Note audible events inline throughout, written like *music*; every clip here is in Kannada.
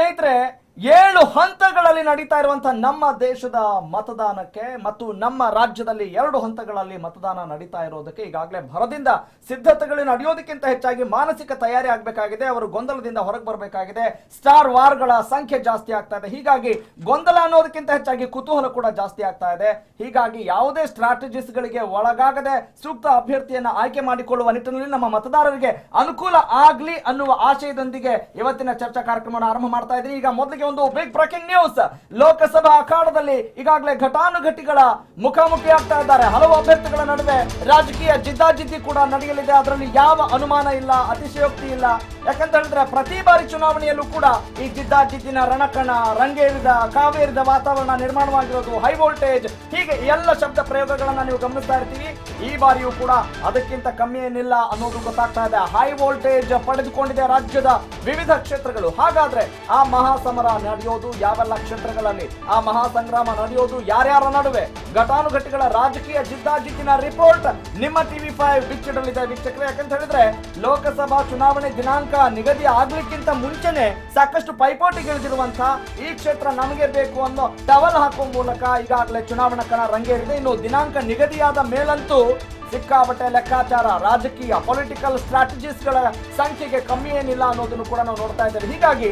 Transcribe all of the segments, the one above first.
ಸ್ನೇಹಿತರೆ ಏಳು ಹಂತಗಳಲ್ಲಿ ನಡೀತಾ ಇರುವಂತಹ ನಮ್ಮ ದೇಶದ ಮತದಾನಕ್ಕೆ ಮತ್ತು ನಮ್ಮ ರಾಜ್ಯದಲ್ಲಿ ಎರಡು ಹಂತಗಳಲ್ಲಿ ಮತದಾನ ನಡೀತಾ ಇರೋದಕ್ಕೆ ಈಗಾಗಲೇ ಭರದಿಂದ ಸಿದ್ಧತೆಗಳು ನಡೆಯೋದಕ್ಕಿಂತ ಹೆಚ್ಚಾಗಿ ಮಾನಸಿಕ ತಯಾರಿ ಆಗಬೇಕಾಗಿದೆ. ಅವರು ಗೊಂದಲದಿಂದ ಹೊರಗೆ ಬರಬೇಕಾಗಿದೆ. ಸ್ಟಾರ್ ವಾರ್ಗಳ ಸಂಖ್ಯೆ ಜಾಸ್ತಿ ಆಗ್ತಾ ಇದೆ. ಹೀಗಾಗಿ ಗೊಂದಲ ಅನ್ನೋದಕ್ಕಿಂತ ಹೆಚ್ಚಾಗಿ ಕುತೂಹಲ ಕೂಡ ಜಾಸ್ತಿ ಆಗ್ತಾ ಇದೆ. ಹೀಗಾಗಿ ಯಾವುದೇ ಸ್ಟ್ರಾಟಜಿಸ್ ಗಳಿಗೆ ಒಳಗಾಗದೆ ಸೂಕ್ತ ಅಭ್ಯರ್ಥಿಯನ್ನ ಆಯ್ಕೆ ಮಾಡಿಕೊಳ್ಳುವ ನಿಟ್ಟಿನಲ್ಲಿ ನಮ್ಮ ಮತದಾರರಿಗೆ ಅನುಕೂಲ ಆಗ್ಲಿ ಅನ್ನುವ ಆಶಯದೊಂದಿಗೆ ಇವತ್ತಿನ ಚರ್ಚಾ ಕಾರ್ಯಕ್ರಮವನ್ನು ಆರಂಭ ಮಾಡ್ತಾ ಇದ್ದೀನಿ. ಈಗ ಮೊದಲಿಗೆ ಒಂದು ಬಿಗ್ ಬ್ರೇಕಿಂಗ್ ನ್ಯೂಸ್ ಲೋಕಸಭಾ ಅಖಾಡದಲ್ಲಿ ಈಗಾಗಲೇ ಘಟಾನುಘಟಿಗಳ ಮುಖಾಮುಖಿ ಆಗ್ತಾ ಇದ್ದಾರೆ. ಹಲವು ಅಭ್ಯರ್ಥಿಗಳ ನಡುವೆ ರಾಜಕೀಯ ಜಿದ್ದಾಜಿದ್ದಿ ಕೂಡ ನಡೆಯಲಿದೆ. ಅದರಲ್ಲಿ ಯಾವ ಅನುಮಾನ ಇಲ್ಲ, ಅತಿಶಯೋಕ್ತಿ ಇಲ್ಲ. ಯಾಕಂತ ಹೇಳಿದ್ರೆ ಪ್ರತಿ ಬಾರಿ ಚುನಾವಣೆಯಲ್ಲೂ ಕೂಡ ಈ ಜಿದ್ದಾಜಿದ್ದಿನ ರಣಕಣ, ರಂಗೇರಿದ, ಕಾವೇರಿದ ವಾತಾವರಣ ನಿರ್ಮಾಣವಾಗಿರೋದು ಹೈ ವೋಲ್ಟೇಜ್ ಹೀಗೆ ಎಲ್ಲ ಶಬ್ದ ಪ್ರಯೋಗಗಳನ್ನ ನೀವು ಗಮನಿಸ್ತಾ ಇರ್ತೀವಿ. ಈ ಬಾರಿಯೂ ಕೂಡ ಅದಕ್ಕಿಂತ ಕಮ್ಮಿ ಏನಿಲ್ಲ ಅನ್ನೋದು ಗೊತ್ತಾಗ್ತಾ ಇದೆ. ಹೈ ವೋಲ್ಟೇಜ್ ಪಡೆದುಕೊಂಡಿದೆ ರಾಜ್ಯದ ವಿವಿಧ ಕ್ಷೇತ್ರಗಳು. ಹಾಗಾದ್ರೆ ಆ ಮಹಾಸಮರ ನಡೆಯೋದು ಯಾವೆಲ್ಲ ಕ್ಷೇತ್ರಗಳಲ್ಲಿ ಆ ಮಹಾಸಂಗ್ರಾಮ ನಡೆಯೋದು ಯಾರ್ಯಾರ ನಡುವೆ? ಘಟಾನುಘಟಿಗಳ ರಾಜಕೀಯ ಜಿದ್ದಾಜಿದ್ದಿನ ರಿಪೋರ್ಟ್ ನಿಮ್ಮ ಟಿವಿ ಫೈವ್ ಬಿಚ್ಚಿಡಲಿದೆ ವೀಕ್ಷಕರು. ಯಾಕಂತ ಹೇಳಿದ್ರೆ, ಲೋಕಸಭಾ ಚುನಾವಣೆ ದಿನಾಂಕ ನಿಗದಿ ಆಗ್ಲಿಕ್ಕಿಂತ ಮುಂಚೆನೆ ಸಾಕಷ್ಟು ಪೈಪೋಟಿಗಿಳಿದಿರುವಂತಹ ಈ ಕ್ಷೇತ್ರ ನಮಗೆ ಬೇಕು ಅನ್ನೋ ಟವಲ್ ಹಾಕುವ ಮೂಲಕ ಈಗಾಗಲೇ ಚುನಾವಣಾ ಕಣ ರಂಗೇರಿದೆ. ಇನ್ನು ದಿನಾಂಕ ನಿಗದಿಯಾದ ಮೇಲಂತೂ ಸಿಕ್ಕಾಪಟ್ಟೆ ಲೆಕ್ಕಾಚಾರ, ರಾಜಕೀಯ ಪೊಲಿಟಿಕಲ್ ಸ್ಟ್ರಾಟಜಿಸ್ಟ್ಗಳ ಸಂಖ್ಯೆಗೆ ಕಮ್ಮಿ ಏನಿಲ್ಲ ಅನ್ನೋದನ್ನು ಕೂಡ ನಾವು ನೋಡ್ತಾ ಇದ್ದೇವೆ. ಹೀಗಾಗಿ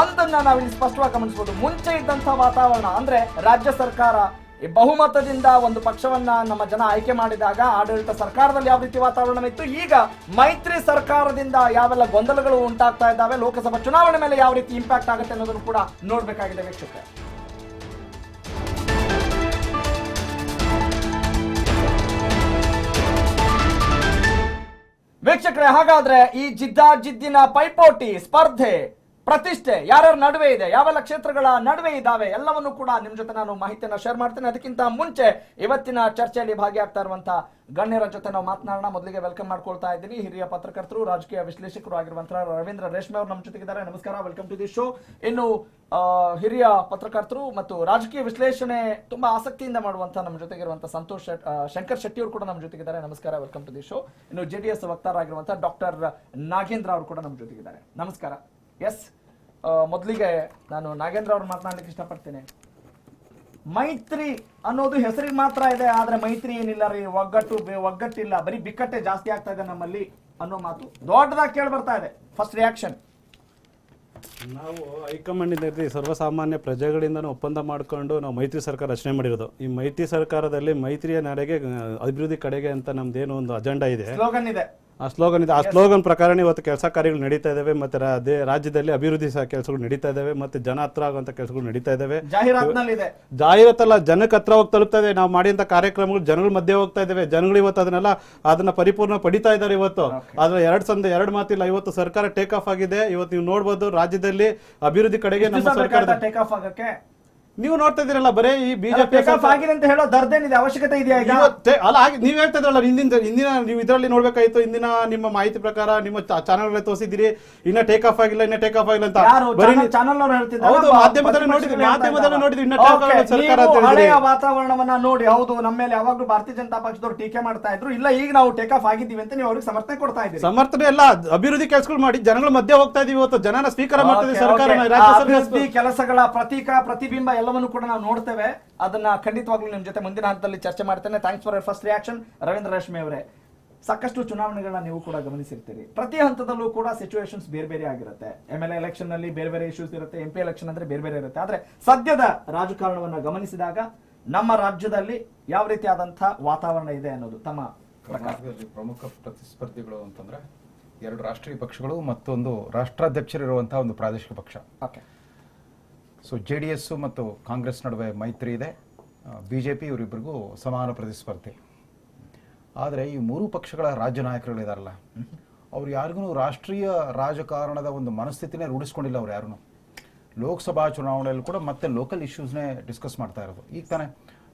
ಒಂದನ್ನ ನಾವಿಲ್ಲಿ ಸ್ಪಷ್ಟವಾಗಿ ಗಮನಿಸಬಹುದು ಮುಂಚೆ ಇದ್ದಂತಹ ವಾತಾವರಣ ಅಂದ್ರೆ ರಾಜ್ಯ ಸರ್ಕಾರ ಈ ಬಹುಮತದಿಂದ ಒಂದು ಪಕ್ಷವನ್ನ ನಮ್ಮ ಜನ ಆಯ್ಕೆ ಮಾಡಿದಾಗ ಆಡಳಿತ ಸರ್ಕಾರದಲ್ಲಿ ಯಾವ ರೀತಿ ವಾತಾವರಣ ಇತ್ತು? ಈಗ ಮೈತ್ರಿ ಸರ್ಕಾರದಿಂದ ಯಾವೆಲ್ಲ ಗೊಂದಲಗಳು ಉಂಟಾಗ್ತಾ ಇದ್ದಾವೆ, ಲೋಕಸಭಾ ಚುನಾವಣೆ ಮೇಲೆ ಯಾವ ರೀತಿ ಇಂಪ್ಯಾಕ್ಟ್ ಆಗುತ್ತೆ ಅನ್ನೋದನ್ನು ಕೂಡ ನೋಡ್ಬೇಕಾಗಿದೆ ವೀಕ್ಷಕರೇ. ವೀಕ್ಷಕರೇ, ಹಾಗಾದ್ರೆ ಈ ಜಿದ್ದಾಜಿದ್ದಿನ ಪೈಪೋಟಿ ಸ್ಪರ್ಧೆ ಪ್ರತಿಷ್ಠೆ, ಯಾರ್ಯಾರ ನಡುವೆ ಇದೆ ಯಾವೆಲ್ಲ ಕ್ಷೇತ್ರಗಳ ನಡುವೆ ಇದ್ದಾವೆ, ಎಲ್ಲವನ್ನು ಕೂಡ ನಿಮ್ಮ ಜೊತೆ ನಾನು ಮಾಹಿತಿಯನ್ನು ಶೇರ್ ಮಾಡ್ತೇನೆ. ಅದಕ್ಕಿಂತ ಮುಂಚೆ ಇವತ್ತಿನ ಚರ್ಚೆಯಲ್ಲಿ ಭಾಗಿಯಾಗ್ತಾ ಇರುವಂತಹ ಗಣ್ಯರ ಜೊತೆ ನಾವು ಮಾತನಾಡೋಣ. ಮೊದಲಿಗೆ ವೆಲ್ಕಮ್ ಮಾಡ್ಕೊಳ್ತಾ ಇದ್ದೀನಿ ಹಿರಿಯ ಪತ್ರಕರ್ತರು, ರಾಜಕೀಯ ವಿಶ್ಲೇಷಕರು ಆಗಿರುವಂತಹ ರವೀಂದ್ರ ರೇಷ್ಮೆ ಅವರು ನಮ್ಮ ಜೊತೆಗಿದ್ದಾರೆ. ನಮಸ್ಕಾರ ವೆಲ್ಕಮ್ ಟು ದಿ ಶೋ ಇನ್ನು ಹಿರಿಯ ಪತ್ರಕರ್ತರು ಮತ್ತು ರಾಜಕೀಯ ವಿಶ್ಲೇಷಣೆ ತುಂಬಾ ಆಸಕ್ತಿಯಿಂದ ಮಾಡುವಂತಹ ನಮ್ಮ ಜೊತೆಗಿರುವಂತಹ ಸಂತೋಷ್ ಶಂಕರ್ ಶೆಟ್ಟಿ ಅವರು ಕೂಡ ನಮ್ಮ ಜೊತೆಗಿದ್ದಾರೆ. ನಮಸ್ಕಾರ ವೆಲ್ಕಮ್ ಟು ದಿ ಶೋ ಇನ್ನು ಜೆ ವಕ್ತಾರ ವಕ್ತಾರರಾಗಿರುವಂತಹ ಡಾಕ್ಟರ್ ನಾಗೇಂದ್ರ ಅವರು ಕೂಡ ನಮ್ಮ ಜೊತೆಗಿದ್ದಾರೆ. ನಮಸ್ಕಾರ. ಎಸ್ ಮೊದಲಿಗೆ ನಾನು ನಾಗೇಂದ್ರ ಅವ್ರು ಮಾತನಾಡಲಿಕ್ಕೆ ಇಷ್ಟಪಡ್ತೇನೆ. ಮೈತ್ರಿ ಅನ್ನೋದು ಹೆಸರಿಗೆ ಮಾತ್ರ ಇದೆ ಆದ್ರೆ ಮೈತ್ರಿ ಏನಿಲ್ಲ ರೀ ಒಗ್ಗಟ್ಟು ಒಗ್ಗಟ್ಟಿಲ್ಲ ಬರೀ ಬಿಕ್ಕಟ್ಟೆ ಜಾಸ್ತಿ ಆಗ್ತಾ ಇದೆ ನಮ್ಮಲ್ಲಿ ಅನ್ನೋ ಮಾತು. ದೊಡ್ಡದಾಗಿ ಕೇಳಿ ಬರ್ತಾ ಇದೆ ಫಸ್ಟ್ ರಿಯಾಕ್ಷನ್ ನಾವು ಹೈಕಮಾಂಡಿನಲ್ಲಿ ಸರ್ವಸಾಮಾನ್ಯ ಪ್ರಜೆಗಳಿಂದ ಒಪ್ಪಂದ ಮಾಡಿಕೊಂಡು ನಾವು ಮೈತ್ರಿ ಸರ್ಕಾರ ರಚನೆ ಮಾಡಿರೋದು. ಈ ಮೈತ್ರಿ ಸರ್ಕಾರದಲ್ಲಿ ಮೈತ್ರಿಯ ನಡೆಗೆ ಅಭಿವೃದ್ಧಿ ಕಡೆಗೆ ಅಂತ ನಮ್ದೇನೋ ಒಂದು ಅಜೆಂಡಾ ಇದೆ. ಸ್ಲೋಗನ್ ಇದೆ. ಆ ಸ್ಲೋಗನ್ ಇದೆ. ಆ ಸ್ಲೋಗನ್ ಪ್ರಕಾರ ಇವತ್ತು ಕೆಲಸ ಕಾರ್ಯಗಳು ನಡೀತಾ ಇದಾವೆ ಮತ್ತೆ ರಾ- ದೇ- ರಾಜ್ಯದಲ್ಲಿ ಅಭಿವೃದ್ಧಿ ಸಹ ಕೆಲಸಗಳು ನಡೀತಾ ಇದಾವೆ ಮತ್ತೆ ಜನ ಹತ್ರ ಆಗುವಂತ ಕೆಲಸಗಳು ನಡೀತಾ ಇದಾವೆ. ಜಾಹೀರಾತ್ನಲ್ಲಿ ಇದೆ ಜಾಹೀರಾತಲ್ಲ ಜನಕ್ಕೆ ಹತ್ರ ಹೋಗಿ ತಲುಪ್ತಾ ಇದೆ. ನಾವು ಮಾಡಿದಂತ ಕಾರ್ಯಕ್ರಮಗಳು ಜನಗಳ ಮಧ್ಯೆ ಹೋಗ್ತಾ ಇದಾವೆ. ಜನಗಳು ಇವತ್ತು ಅದನ್ನೆಲ್ಲ ಅದನ್ನ ಪರಿಪೂರ್ಣ ಪಡಿತಾ ಇದ್ದಾರೆ ಇವತ್ತು. ಆದ್ರೆ ಎರಡ್ ಸಂದ ಎರಡು ಮಾತಿಲ್ಲ ಇವತ್ತು ಸರ್ಕಾರ ಟೇಕ್ ಆಫ್ ಆಗಿದೆ. ಇವತ್ತು ನೀವು ನೋಡ್ಬೋದು ರಾಜ್ಯದಲ್ಲಿ ಅಭಿವೃದ್ಧಿ ಕಡೆಗೆ ನಮ್ಮ ಸರ್ಕಾರ ಟೇಕ್ ಆಫ್ ಆಗಕ್ಕೆ? ನೀವು ನೋಡ್ತಾ ಇದ್ದೀರಲ್ಲ ಬರೇ ಈ ಬಿಜೆಪಿ ಆಗಿದೆ ಅಂತ ಹೇಳೋ ದರ್ದೇನಿದೆ ಅವಶ್ಯಕತೆ ಇದೆಯಾ ಅಲ್ಲ ಹಾಗೆ ನೀವು ಹೇಳ್ತಾ ಇದ್ರಲ್ಲ ಹಿಂದಿನ ಹಿಂದಿನ ನೀವು ಇದರಲ್ಲಿ ನೋಡ್ಬೇಕಾಯ್ತು ಹಿಂದಿನ ನಿಮ್ಮ ಮಾಹಿತಿ ಪ್ರಕಾರ ನಿಮ್ಮ ಚಾನಲ್ ತೋರಿಸಿದಿರಿ ಇನ್ನ ಟೇಕ್ ಆಫ್ ಆಗಿಲ್ಲ ಇನ್ನ ಟೇಕ್ ಆಫ್ ಆಗಿಲ್ಲ ಅಂತ. ಚಾನಲ್ ಹೌದು, ಮಾಧ್ಯಮದಲ್ಲಿ ನೋಡಿ ಮಾಧ್ಯಮದಲ್ಲಿ ಇನ್ನ ಟೇಕ್ ಆಫ್ ಆಗಿಲ್ಲ ಸರ್ಕಾರ. ಹಳೆಯ ವಾತಾವರಣವನ್ನ ನೋಡಿ ಹೌದು ನಮ್ಮ ಮೇಲೆ ಯಾವಾಗ್ಲೂ ಭಾರತೀಯ ಜನತಾ ಪಕ್ಷದವರು ಟೀಕೆ ಮಾಡ್ತಾ ಇದ್ರು ಇಲ್ಲ ಈಗ ನಾವು ಟೇಕ್ ಆಫ್ ಆಗಿದ್ದೀವಿ ಅಂತ ನೀವು ಅವ್ರಿಗೆ ಸಮರ್ಥನೆ ಕೊಡ್ತಾ ಇದ್ದೀರಿ. ಸಮರ್ಥನೆ ಎಲ್ಲ ಅಭಿವೃದ್ಧಿ ಕೆಲಸಗಳು ಮಾಡಿ ಜನಗಳ ಮಧ್ಯೆ ಹೋಗ್ತಾ ಇದೀವಿ ಇವತ್ತು ಜನನ ಸ್ವೀಕಾರ ಮಾಡ್ತಾ ಇದೀವಿ ಸರ್ಕಾರ. ರಾಜ್ಯ ಕೆಲಸಗಳ ಪ್ರತೀಕ ಪ್ರತಿಬಿಂಬ ಎಲ್ಲವನ್ನು ಕೂಡ ನಾವು ನೋಡ್ತೇವೆ. ಅದನ್ನ ಖಂಡಿತವಾಗ್ಲೂ ನಿಮ್ ಜೊತೆ ಮುಂದಿನ ಹಂತದಲ್ಲಿ ಚರ್ಚೆ ಮಾಡ್ತೇನೆ. Thanks for first reaction Ravindra Rashmi ಅವರೇ. ಸಾಕಷ್ಟು ಚುನಾವಣೆಗಳನ್ನ ನೀವು ಕೂಡ ಗಮನಿಸಿರ್ತೀರಿ. ಪ್ರತಿ ಹಂತದಲ್ಲೂ ಕೂಡ ಸಿಚುವೇಶನ್ಸ್ ಬೇರೆ ಬೇರೆ ಆಗಿರುತ್ತೆ. ಎಂ ಎಲ್ ಎಲೆಕ್ಷನ್ನಲ್ಲಿ ಬೇರೆ ಬೇರೆ ಇಶ್ಯೂಸ್ ಇರುತ್ತೆ. ಎಂ ಪಿ ಎಲೆಕ್ಷನ್ ಅಂದ್ರೆ ಬೇರೆ ಬೇರೆ ಇರುತ್ತೆ. ಆದ್ರೆ ಸದ್ಯದ ರಾಜಕಾರಣವನ್ನ ಗಮನಿಸಿದಾಗ ನಮ್ಮ ರಾಜ್ಯದಲ್ಲಿ ಯಾವ ರೀತಿಯಾದಂತಹ ವಾತಾವರಣ ಇದೆ ಅನ್ನೋದು ತಮ್ಮ ಕರ್ನಾಟಕದಲ್ಲಿ ಪ್ರಮುಖ ಪ್ರತಿಸ್ಪರ್ಧಿಗಳು ಅಂತಂದ್ರೆ ಎರಡು ರಾಷ್ಟ್ರೀಯ ಪಕ್ಷಗಳು ಮತ್ತೊಂದು ರಾಷ್ಟ್ರಾಧ್ಯಕ್ಷರಿರುವಂತಹ ಒಂದು ಪ್ರಾದೇಶಿಕ ಪಕ್ಷ. Okay so J D S ಮತ್ತು ಕಾಂಗ್ರೆಸ್ ನಡುವೆ ಮೈತ್ರಿ ಇದೆ. ಬಿ ಜೆ ಪಿ ಇವರಿಬ್ಬರಿಗೂ ಸಮಾನ ಪ್ರತಿಸ್ಪರ್ಧಿ. ಆದರೆ ಈ ಮೂರು ಪಕ್ಷಗಳ ರಾಜ್ಯ ನಾಯಕರುಗಳಿದಾರಲ್ಲ ಅವ್ರು ಯಾರಿಗೂ ರಾಷ್ಟ್ರೀಯ ರಾಜಕಾರಣದ ಒಂದು ಮನಸ್ಥಿತಿನೇ ರೂಢಿಸ್ಕೊಂಡಿಲ್ಲ ಅವ್ರು ಯಾರೂ ಲೋಕಸಭಾ ಚುನಾವಣೆಯಲ್ಲಿ ಕೂಡ ಮತ್ತೆ ಲೋಕಲ್ ಇಶ್ಯೂಸ್ನೇ ಡಿಸ್ಕಸ್ ಮಾಡ್ತಾ ಇರೋದು. ಈಗ ತಾನೇ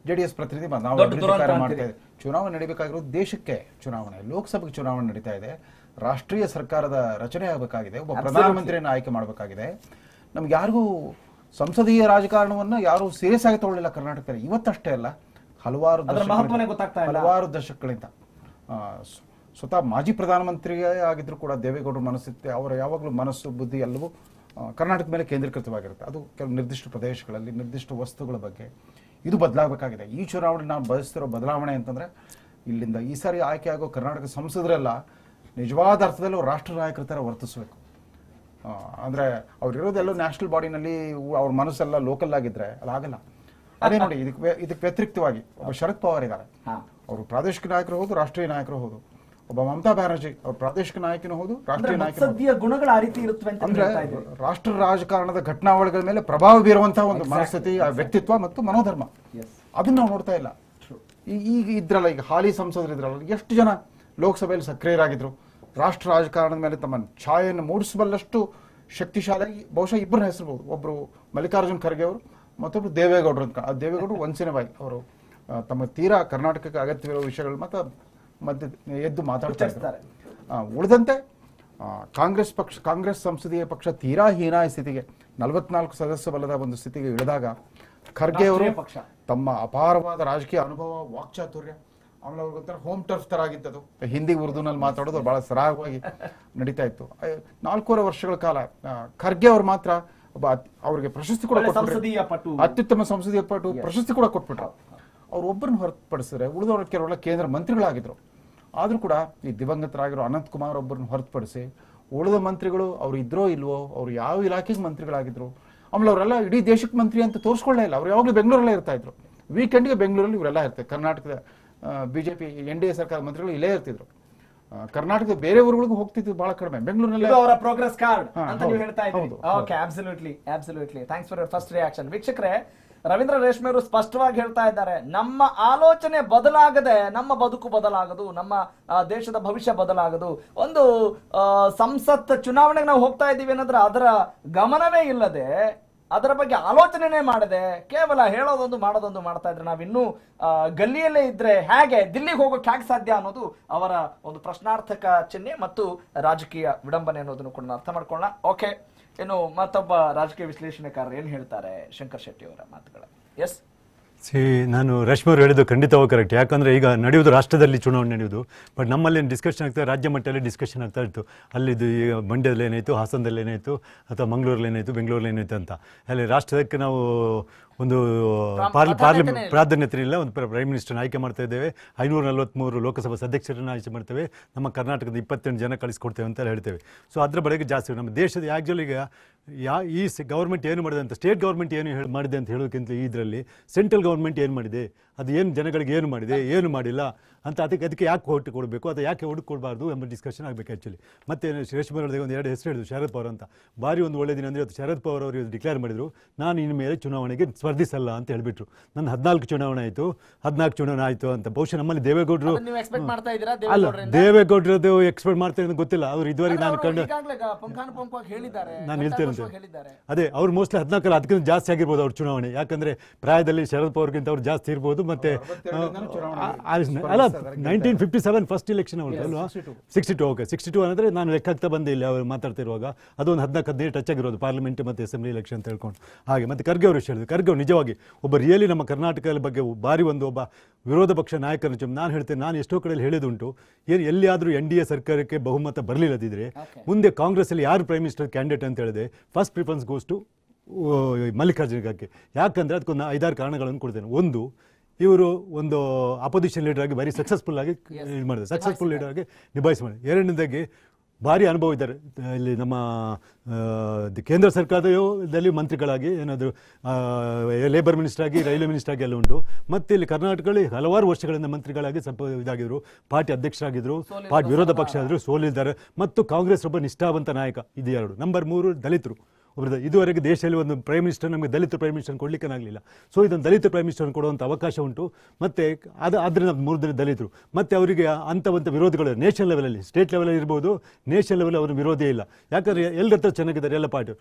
ಜೆ ಡಿ ಎಸ್ ಪ್ರತಿನಿಧಿ ನಾವು. ಮಾಡ್ತಾ ಚುನಾವಣೆ ನಡೀಬೇಕಾಗಿರೋದು ದೇಶಕ್ಕೆ ಚುನಾವಣೆ ಲೋಕಸಭೆಗೆ ಚುನಾವಣೆ ನಡೀತಾ ಇದೆ. ರಾಷ್ಟ್ರೀಯ ಸರ್ಕಾರದ ರಚನೆ ಆಗಬೇಕಾಗಿದೆ. ಒಬ್ಬ ಪ್ರಧಾನಮಂತ್ರಿಯನ್ನು ಆಯ್ಕೆ ಮಾಡಬೇಕಾಗಿದೆ. ನಮ್ಗೆ ಯಾರಿಗೂ ಸಂಸದೀಯ ರಾಜಕಾರಣವನ್ನು ಯಾರು ಸೀರಿಯಸ್ ಆಗಿ ತಗೊಳ್ಳಿಲ್ಲ ಕರ್ನಾಟಕದಲ್ಲಿ. ಇವತ್ತಷ್ಟೇ ಅಲ್ಲ ಹಲವಾರು. ಹಲವಾರು ದಶಕಗಳಿಂದ. ಸ್ವತಃ ಮಾಜಿ ಪ್ರಧಾನಮಂತ್ರಿಯೇ ಆಗಿದ್ರು ಕೂಡ ದೇವೇಗೌಡರ ಮನಸ್ಸಿತ್ತೆ ಅವರ ಯಾವಾಗಲೂ ಮನಸ್ಸು ಬುದ್ಧಿ ಎಲ್ಲವೂ ಕರ್ನಾಟಕದ ಮೇಲೆ ಕೇಂದ್ರೀಕೃತವಾಗಿರುತ್ತೆ. ಅದು ಕೆಲವು ನಿರ್ದಿಷ್ಟ ಪ್ರದೇಶಗಳಲ್ಲಿ ನಿರ್ದಿಷ್ಟ ವಸ್ತುಗಳ ಬಗ್ಗೆ ಇದು ಬದಲಾಗಬೇಕಾಗಿದೆ. ಈ ಚುನಾವಣೆ ನಾವು ಬಯಸ್ತಿರೋ ಬದಲಾವಣೆ ಅಂತಂದ್ರೆ ಇಲ್ಲಿಂದ ಈ ಸಾರಿ ಆಯ್ಕೆ ಆಗೋ ಕರ್ನಾಟಕ ಸಂಸದರೆಲ್ಲ ನಿಜವಾದ ಅರ್ಥದಲ್ಲಿ ರಾಷ್ಟ್ರ ನಾಯಕರ ಥರ ವರ್ತಿಸಬೇಕು. ಅಂದ್ರೆ ಅವ್ರು ಇರೋದೆಲ್ಲ ನ್ಯಾಷನಲ್ ಬಾಡಿನಲ್ಲಿ ಅವ್ರ ಮನಸ್ಸೆಲ್ಲ ಲೋಕಲ್ ಆಗಿದ್ರೆ ಅದಾಗಲ್ಲ ಅದೇ ನೋಡಿ ಇದಕ್ಕೆ ಇದಕ್ಕೆ ವ್ಯತಿರಿಕ್ತವಾಗಿ ಒಬ್ಬ ಶರದ್ ಪವಾರ್ ಇದ್ದಾರೆ. ಅವರು ಪ್ರಾದೇಶಿಕ ನಾಯಕರು ಹೌದು ರಾಷ್ಟ್ರೀಯ ನಾಯಕರು ಹೌದು ಒಬ್ಬ ಮಮತಾ ಬ್ಯಾನರ್ಜಿ ಅವ್ರ ಪ್ರಾದೇಶಿಕ ನಾಯಕನೂ ಹೌದು ರಾಷ್ಟ್ರೀಯ ನಾಯಕ ಸದ್ಯ ಮತ್ಸದ್ಯ ಆ ರೀತಿ ಇರುತ್ತವೆ ಅಂದ್ರೆ. ರಾಷ್ಟ್ರ ರಾಜಕಾರಣದ ಘಟನಾವಳಿಗಳ ಮೇಲೆ ಪ್ರಭಾವ ಬೀರುವಂತಹ ಒಂದು ಮನಸ್ಥಿತಿ ಆ ವ್ಯಕ್ತಿತ್ವ ಮತ್ತು ಮನೋಧರ್ಮ. ಅದನ್ನ ನಾವು ನೋಡ್ತಾ ಇಲ್ಲ. ಈಗ ಇದ್ರಲ್ಲ ಈಗ ಹಾಲಿ ಸಂಸದರು ಇದ್ರಲ್ಲ ಎಷ್ಟು ಜನ ಲೋಕಸಭೆಯಲ್ಲಿ ಸಕ್ರಿಯರಾಗಿದ್ರು? ರಾಷ್ಟ್ರ ರಾಜಕಾರಣದ ಮೇಲೆ ತಮ್ಮ ಛಾಯೆಯನ್ನು ಮೂಡಿಸಬಲ್ಲಷ್ಟು ಶಕ್ತಿಶಾಲಿ ಬಹುಶಃ ಇಬ್ಬರು ಹೆಸರುಬಹುದು ಒಬ್ಬರು ಮಲ್ಲಿಕಾರ್ಜುನ್ ಖರ್ಗೆ ಅವರು ಮತ್ತೊಬ್ಬರು ದೇವೇಗೌಡರು ಅಂತ ಆ ದೇವೇಗೌಡರು ಒಂದ್ಸಿನ ಬಾಯಿ ಅವರು ತಮ್ಮ ತೀರಾ ಕರ್ನಾಟಕಕ್ಕೆ ಅಗತ್ಯವಿರುವ ವಿಷಯಗಳು ಮತ್ತು ಮಧ್ಯ ಎದ್ದು ಮಾತಾಡ್ತಾ ಇರ್ತಾರೆ ಉಳಿದಂತೆ ಕಾಂಗ್ರೆಸ್ ಪಕ್ಷ ಕಾಂಗ್ರೆಸ್ ಸಂಸದೀಯ ಪಕ್ಷ ತೀರಾ ಹೀನಾಯ ಸ್ಥಿತಿಗೆ. ನಲವತ್ನಾಲ್ಕು ಸದಸ್ಯ ಬಲದ ಒಂದು ಸ್ಥಿತಿಗೆ ಇಳಿದಾಗ ಖರ್ಗೆ ಅವರು. ತಮ್ಮ ಅಪಾರವಾದ ರಾಜಕೀಯ ಅನುಭವ ವಾಕ್ಚಾತುರ್ಯ ಆಮೇಲೆ ಅವ್ರಿಗೆ ಒಂಥರ ಹೋಮ್ ಟರ್ಫ್ ತರ ಆಗಿದ್ದದು. ಹಿಂದಿ ಉರ್ದುನಲ್ಲಿ ಮಾತಾಡೋದು ಬಹಳ ಸರಾಗವಾಗಿ ನಡೀತಾ ಇತ್ತು. ನಾಲ್ಕೂವರೆ ವರ್ಷಗಳ ಕಾಲ ಖರ್ಗೆ ಅವ್ರು ಮಾತ್ರ ಒಬ್ಬ ಅವ್ರಿಗೆ ಪ್ರಶಸ್ತಿ ಕೂಡ ಕೊಟ್ಬಿಟ್ರು. ಅತ್ಯುತ್ತಮ ಸಂಸದೀಯ ಪಟು ಪ್ರಶಸ್ತಿ ಕೂಡ ಕೊಟ್ಬಿಟ್ರು. ಅವ್ರು ಒಬ್ಬರನ್ನ ಹೊರತುಪಡಿಸಿದ್ರೆ ಉಳಿದವರ ಕೆಲವೆಲ್ಲ ಕೇಂದ್ರ ಮಂತ್ರಿಗಳಾಗಿದ್ರು. ಆದ್ರೂ ಕೂಡ ಈ ದಿವಂಗತರಾಗಿರೋ ಅನಂತ್ ಕುಮಾರ್ ಒಬ್ಬರನ್ನ ಹೊರತುಪಡಿಸಿ ಉಳಿದ ಮಂತ್ರಿಗಳು ಅವ್ರು ಇದ್ರೋ ಇಲ್ವೋ ಅವ್ರು ಯಾವ ಇಲಾಖೆಗೆ ಮಂತ್ರಿಗಳಾಗಿದ್ರು ಆಮೇಲೆ ಅವರೆಲ್ಲ ಇಡೀ ದೇಶಕ್ಕೆ ಮಂತ್ರಿ ಅಂತ ತೋರಿಸ್ಕೊಳ್ಳೇ ಇಲ್ಲ. ಅವ್ರು ಯಾವಾಗಲೂ ಬೆಂಗಳೂರಲ್ಲೇ ಇರ್ತಾ ಇದ್ರು. ವೀಕೆಂಡ್ಗೆ ಬೆಂಗಳೂರಲ್ಲಿ ಇವರೆಲ್ಲ ಇರ್ತಾರೆ. ಕರ್ನಾಟಕದ ಬಿಜೆಪಿ ಎನ್ ಡಿ ಎ ಸರ್ಕಾರ ಮಂತ್ರಿಗಳು ಇಲ್ಲೇ ಇರ್ತಿದ್ರು. ಕರ್ನಾಟಕದ ಬೇರೆ ಊರುಗಳಿಗೂ ಹೋಗ್ತಿದ್ರು ಬಹಳ ಕಡಿಮೆ. ಬೆಂಗಳೂರಿನಲ್ಲೇ ಅವರ ಪ್ರೋಗ್ರೆಸ್ ಕಾರ್ಡ್ ಅಂತ ನೀವು ಹೇಳ್ತಾ ಇದ್ದೀರಿ. Okay absolutely absolutely thanks for first reaction ವೀಕ್ಷಕರೇ ರವೀಂದ್ರ ರೇಷ್ಮೆ ಅವರು ಸ್ಪಷ್ಟವಾಗಿ ಹೇಳ್ತಾ ಇದ್ದಾರೆ ನಮ್ಮ ಆಲೋಚನೆ ಬದಲಾಗದೆ ನಮ್ಮ ಬದುಕು ಬದಲಾಗದು ನಮ್ಮ ದೇಶದ ಭವಿಷ್ಯ ಬದಲಾಗದು. ಒಂದು ಸಂಸತ್ ಚುನಾವಣೆಗೆ ನಾವು ಹೋಗ್ತಾ ಇದ್ದೀವಿ ಅನ್ನೋದ್ರ ಅದರ ಗಮನವೇ ಇಲ್ಲದೆ ಅದರ ಬಗ್ಗೆ ಆಲೋಚನೆನೇ ಮಾಡದೆ ಕೇವಲ ಹೇಳೋದೊಂದು ಮಾಡೋದೊಂದು ಮಾಡ್ತಾ ಇದ್ರೆ ನಾವಿನ್ನೂ ಗಲ್ಲಿಯಲ್ಲೇ ಇದ್ರೆ ಹೇಗೆ ದಿಲ್ಲಿಗೆ ಹೋಗೋಕೆ ಹೇಗೆ ಸಾಧ್ಯ ಅನ್ನೋದು ಅವರ ಒಂದು ಪ್ರಶ್ನಾರ್ಥಕ ಚಿಹ್ನೆ ಮತ್ತು ರಾಜಕೀಯ ವಿಡಂಬನೆ ಅನ್ನೋದನ್ನು ಕೂಡ ಅರ್ಥ ಮಾಡ್ಕೊಳ್ಳೋಣ. ಓಕೆ ಇನ್ನು ಮತ್ತೊಬ್ಬ ರಾಜಕೀಯ ವಿಶ್ಲೇಷಣೆಕಾರರು ಏನ್ ಹೇಳ್ತಾರೆ? ಶಂಕರ್ ಶೆಟ್ಟಿ ಅವರ ಮಾತುಗಳ. ಎಸ್ ಸಿ, ನಾನು ರಶ್ಮಿ ಹೇಳಿದ್ದು ಖಂಡಿತವಾಗಿ ಕರೆಕ್ಟ್ ಯಾಕಂದರೆ ಈಗ ನಡೆಯುವುದು ರಾಷ್ಟ್ರದಲ್ಲಿ ಚುನಾವಣೆ ನಡೆಯುವುದು ಬಟ್ ನಮ್ಮಲ್ಲಿ ಡಿಸ್ಕಷನ್ ಆಗ್ತದೆ, ರಾಜ್ಯ ಮಟ್ಟದಲ್ಲಿ ಡಿಸ್ಕಷನ್ ಆಗ್ತಾ ಇತ್ತು. ಅಲ್ಲಿದ್ದು ಈಗ ಮಂಡ್ಯದಲ್ಲಿ ಏನಾಯಿತು, ಹಾಸನದಲ್ಲಿ ಏನಾಯಿತು, ಅಥವಾ ಮಂಗಳೂರಲ್ಲಿ ಏನಾಯಿತು, ಬೆಂಗಳೂರಲ್ಲಿ ಏನಾಯಿತು ಅಂತ. ಅಲ್ಲಿ ರಾಷ್ಟ್ರಕ್ಕೆ ನಾವು ಒಂದು ಪಾರ್ಲಿ ಪಾರ್ಲಿಮೆಂಟ್ ಪ್ರಾಧಾನ್ಯತೆ ಇಲ್ಲ. ಒಂದು ಪ್ರೈಮ್ ಮಿನಿಸ್ಟರ್ನ ಆಯ್ಕೆ ಮಾಡ್ತಾ ಇದ್ದೇವೆ. ಐನೂರ ನಲವತ್ತ್ಮೂರು ಲೋಕಸಭಾ ಸದಸ್ಯರನ್ನು ಆಯ್ಕೆ ಮಾಡ್ತೇವೆ. ನಮ್ಮ ಕರ್ನಾಟಕದ ಇಪ್ಪತ್ತೆಂಟು ಜನ ಕಳಿಸ್ಕೊಡ್ತೇವೆ ಅಂತ ಹೇಳ್ತೇವೆ. ಸೊ ಅದರ ಬಳಿಗೆ ಜಾಸ್ತಿ ನಮ್ಮ ದೇಶದ ಆ್ಯಕ್ಚುಲಿ ಈಗ ಯಾ ಈ ಗೌರ್ಮೆಂಟ್ ಏನು ಮಾಡಿದೆ ಅಂತ ಸ್ಟೇಟ್ ಗೌರ್ಮೆಂಟ್ ಏನು ಹೇಳಿ ಮಾಡಿದೆ ಅಂತ ಹೇಳೋಕ್ಕಿಂತ ಇದರಲ್ಲಿ ಸೆಂಟ್ರಲ್ ಗೌರ್ಮೆಂಟ್ ಏನು ಮಾಡಿದೆ? ಅದು ಏನು ಜನಗಳಿಗೆ ಏನು ಮಾಡಿದೆ? ಏನು ಮಾಡಿಲ್ಲ? ಅಂತ ಅದಕ್ಕೆ ಅದಕ್ಕೆ ಯಾಕೆ ಹೊಟ್ಟು ಕೊಡಬೇಕು? ಅದು ಯಾಕೆ ಓಟು ಕೊಡಬಾರ್ದು ಎಂಬ ಡಿಸ್ಕಷನ್ ಆಗಬೇಕು ಆ್ಯಕ್ಚುಲಿ ಮತ್ತೆ ಶ್ರೇಷ್ಠ ಒಂದು ಎರಡು ಹೆಸರು ಹೇಳಿದ್ರು. ಶರದ್ ಪವಾರ್ ಅಂತ. ಭಾರಿ ಒಂದು ಒಳ್ಳೆಯ ದಿನ ಅಂದರೆ ಅದು ಶರದ್ ಪವಾರ್ ಅವರು ಡಿಕ್ಲೇರ್ ಮಾಡಿದರು. ನಾನು ಇನ್ನು ಮೇಲೆ ಚುನಾವಣೆಗೆ ಸ್ಪರ್ಧಿಸಲ್ಲ ಅಂತ ಹೇಳಿಬಿಟ್ರು. ನನ್ನ ಹದಿನಾಲ್ಕು ಚುನಾವಣೆ ಆಯಿತು. ಹದಿನಾಲ್ಕು ಚುನಾವಣೆ ಆಯಿತು ಅಂತ. ಬಹುಶಃ ನಮ್ಮಲ್ಲಿ ದೇವೇಗೌಡರು ನೀವು ಎಕ್ಸ್ಪೆಕ್ಟ್ ಮಾಡ್ತಾ ಇದ್ದೀರಾ ಅಲ್ಲ ದೇವೇಗೌಡರದ್ದು ಎಕ್ಸ್ಪೆಕ್ಟ್ ಮಾಡ್ತಾರೆ ಅಂತ ಗೊತ್ತಿಲ್ಲ. ಅವ್ರು ಇದುವರೆಗೆ ನಾನು ಕಂಡು ನಾನು ಹೇಳ್ತೇನೆ. ಅದೇ ಅವ್ರು ಮೋಸ್ಟ್ಲಿ ಹದಿನಾಲ್ಕಲ್ಲ ಅದಕ್ಕಿಂತ ಜಾಸ್ತಿ ಆಗಿರ್ಬೋದು ಅವ್ರ ಚುನಾವಣೆ. ಯಾಕಂದ್ರೆ ಪ್ರಾಯದಲ್ಲಿ ಶರದ್ ಪವಾರ್ಗಿಂತ ಅವ್ರು ಜಾಸ್ತಿ ಇರ್ಬೋದು ಮತ್ತೆ ಅಲ್ಲ nineteen fifty seven first election ಅವ್ರದ್ದು ಅಲ್ವಾ? Sixty two okay sixty two ಅಂದರೆ ನಾನು ಲೆಕ್ಕ ಹಾಕ್ತಾ ಬಂದೆ ಇಲ್ಲಿ ಅವ್ರು ಮಾತಾಡ್ತಿರುವಾಗ ಅದೊಂದು ಹದಿನಾಲ್ಕು ಹದಿನೈದು ಟಚ್ ಆಗಿರೋದು ಪಾರ್ಲಿಮೆಂಟ್ ಮತ್ತು ಅಸೆಂಬ್ಲಿ ಎಲೆಕ್ಷನ್ ಅಂತ ಹೇಳ್ಕೊಂಡು. ಹಾಗೆ ಮತ್ತೆ ಖರ್ಗೆ ಅವರು ಹೇಳಿದ್ರು ಖರ್ಗೆ ಅವರು ನಿಜವಾಗಿ ಒಬ್ಬ ರಿಯಲಿ ನಮ್ಮ ಕರ್ನಾಟಕದ ಬಗ್ಗೆ ಭಾರಿ ಒಂದು ಒಬ್ಬ ವಿರೋಧ ಪಕ್ಷ ನಾಯಕನ ಜೊತೆ ನಾನು ಹೇಳ್ತೇನೆ ನಾನು ಎಷ್ಟೋ ಕಡೆಯಲ್ಲಿ ಹೇಳಿದುಂಟು ಏನು ಎಲ್ಲಿಯಾದರೂ ಎನ್ ಡಿ ಎ ಸರ್ಕಾರಕ್ಕೆ ಬಹುಮತ ಬರಲಿಲ್ಲದಿದ್ದರೆ ಮುಂದೆ ಕಾಂಗ್ರೆಸ್ಸಲ್ಲಿ ಯಾರು ಪ್ರೈಮ್ ಮಿನಿಸ್ಟರ್ ಕ್ಯಾಂಡಿಡೇಟ್ ಅಂತ ಹೇಳಿದೆ first preference goes to Mallikarjuna Kharge ಯಾಕಂದರೆ ಅದಕ್ಕೊಂದು ಐದಾರು ಕಾರಣಗಳನ್ನು ಕೊಡ್ತೇನೆ. ಒಂದು ಇವರು ಒಂದು ಅಪೋಸಿಷನ್ ಲೀಡರ್ ಆಗಿ ಬಾರಿ ಸಕ್ಸಸ್ಫುಲ್ ಆಗಿ ಇದು ಮಾಡಿದೆ ಸಕ್ಸಸ್ಫುಲ್ ಲೀಡರ್ ಆಗಿ ನಿಭಾಯಿಸಿ ಮಾಡಿದೆ ಎರಡನೇದಾಗಿ ಭಾರಿ ಅನುಭವ ಇದ್ದಾರೆ. ಇಲ್ಲಿ ನಮ್ಮ ಕೇಂದ್ರ ಸರ್ಕಾರದಲ್ಲಿ ಮಂತ್ರಿಗಳಾಗಿ ಏನಾದರೂ ಲೇಬರ್ ಮಿನಿಸ್ಟರ್ ಆಗಿ ರೈಲ್ವೆ ಮಿನಿಸ್ಟರ್ ಆಗಿ ಎಲ್ಲ ಉಂಟು. ಮತ್ತೆ ಇಲ್ಲಿ ಕರ್ನಾಟಕದಲ್ಲಿ ಹಲವಾರು ವರ್ಷಗಳಿಂದ ಮಂತ್ರಿಗಳಾಗಿ ಸಂಪ ಇದಾಗಿದ್ರು. ಪಾರ್ಟಿ ಅಧ್ಯಕ್ಷರಾಗಿದ್ರು ಪಾರ್ಟಿ ವಿರೋಧ ಪಕ್ಷ ಆದರು ಸೋಲಿದ್ದಾರೆ ಮತ್ತು ಕಾಂಗ್ರೆಸ್ ಒಬ್ಬ ನಿಷ್ಠಾವಂತ ನಾಯಕ. ಇದು ಎರಡು. ನಂಬರ್ ಮೂರು ದಲಿತರು. ಒಬ್ಬರು ಇದುವರೆಗೆ ದೇಶದಲ್ಲಿ ಒಂದು ಪ್ರೈಮ್ ಮಿನಿಸ್ಟರ್ ನಮಗೆ ದಲಿತ ಪ್ರೈಮ್ ಮಿನಿಸ್ಟರ್ ಕೊಡ್ಲಿಕ್ಕಾಗಲಿಲ್ಲ ಸೊ ಇದೊಂದು ದಲಿತ ಪ್ರೈಮ್ ಮಿನಿಸ್ಟರ್ ಕೊಡುವಂಥ ಅವಕಾಶ ಉಂಟು. ಮತ್ತು ಅದು ಅದರಿಂದ ಮೂರು ದಿನ ದಲಿತರು. ಮತ್ತು ಅವರಿಗೆ ಅಂಥವಂಥ ವಿರೋಧಿಗಳು ನೇಷನ್ ಲೆವೆಲಲ್ಲಿ ಸ್ಟೇಟ್ ಲೆವೆಲಲ್ಲಿ ಇರ್ಬೋದು ನೇಷನ್ ಲೆವೆಲ್ ಅವರು ವಿರೋಧಿ ಇಲ್ಲ. ಯಾಕಂದರೆ ಎಲ್ಲರ ಹತ್ರ ಚೆನ್ನಾಗಿದ್ದಾರೆ ಎಲ್ಲ ಪಾರ್ಟಿ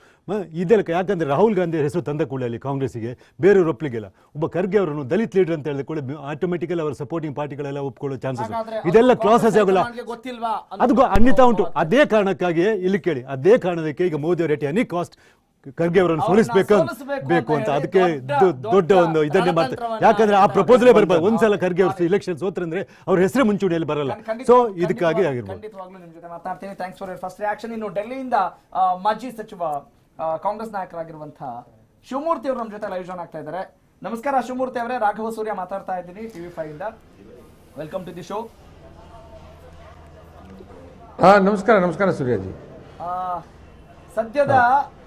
ಇದೆಲ್ಲ ಯಾಕಂದರೆ ರಾಹುಲ್ ಗಾಂಧಿ ಹೆಸರು ತಂದ ಕೂಡ ಅಲ್ಲಿ ಕಾಂಗ್ರೆಸ್ಸಿಗೆ ಬೇರೆಯವರು ಒಪ್ಪಲಿಗೆಲ್ಲ ಒಬ್ಬ ಖರ್ಗೆ ಅವರನ್ನು ದಲಿತ್ ಲೀಡರ್ ಅಂತ ಹೇಳಿದ ಕೂಡ ಆಟೋಮೆಟಿಕಲಿ ಅವರ ಸಪೋರ್ಟಿಂಗ್ ಪಾರ್ಟಿಗಳೆಲ್ಲ ಒಪ್ಕೊಳ್ಳೋ ಚಾನ್ಸಸ್ ಇದೆಲ್ಲ ಕ್ಲಾಸಸ್ ಆಗಲ್ಲ. ಅದು ಖಂಡಿತ ಉಂಟು. ಅದೇ ಕಾರಣಕ್ಕಾಗಿ ಇಲ್ಲಿ ಕೇಳಿ. ಅದೇ ಕಾರಣಕ್ಕೆ ಈಗ ಮೋದಿ ಅವರು ಎಟ್ ಎನಿ ಕಾಸ್ಟ್ ಖರ್ಗೆ ಅವರನ್ನು ಸೋಲಿಸಬೇಕು ಬೇಕು ಅಂತ ಅದಕ್ಕೆ ದೊಡ್ಡ- ಒಂದು ಇದನ್ನೇ ಮಾಡ್ತಾರೆ. ಯಾಕಂದ್ರೆ ಆ. ಪ್ರಪೋಸಲೇ ಬರ್ಬಾರ್ದು. ಒಂದ್ಸಲ ಖರ್ಗೆ ಅವರು ಇಲೆಕ್ಷನ್ ಸೋತ್ರಂದ್ರೆ ಅವ್ರ ಹೆಸರೇ ಮುಂಚೂಣಿಯಲ್ಲಿ ಬರಲ್ಲ. ಸೊ ಇದಕ್ಕಾಗಿ ಆಗಿರ್ಬೋದು. ಖಂಡಿತವಾಗ್ಲೂ ನಿಮ್ ಜೊತೆ ಮಾತಾಡ್ತೀನಿ. ಥ್ಯಾಂಕ್ಸ್ ಫಾರ್ ಫಸ್ಟ್ ರಿಯಾಕ್ಷನ್ ಇನ್ನು ಡೆಲ್ಲಿಯಿಂದ ಮಾಜಿ ಸಚಿವ ಕಾಂಗ್ರೆಸ್ ನಾಯಕರಾಗಿರುವಂತಹ ಶಿವಮೂರ್ತಿ ಅವರು ನಮ್ಮ ಜೊತೆ ಲೈವ್ ಜಾನ್ ಆಗ್ತಾ ಇದ್ದಾರೆ. ನಮಸ್ಕಾರ ಶಿವಮೂರ್ತಿ ಅವರೇ. ರಾಘವ ಸೂರ್ಯ ಮಾತಾಡ್ತಾ ಇದ್ದೀನಿ ಟಿವಿ ಫೈವ್ ಇಂದ. ವೆಲ್ಕಮ್ ಟು ದಿ ಶೋ ಹಾ ನಮಸ್ಕಾರ ನಮಸ್ಕಾರ ಸೂರ್ಯಾಜಿ. ಸದ್ಯದ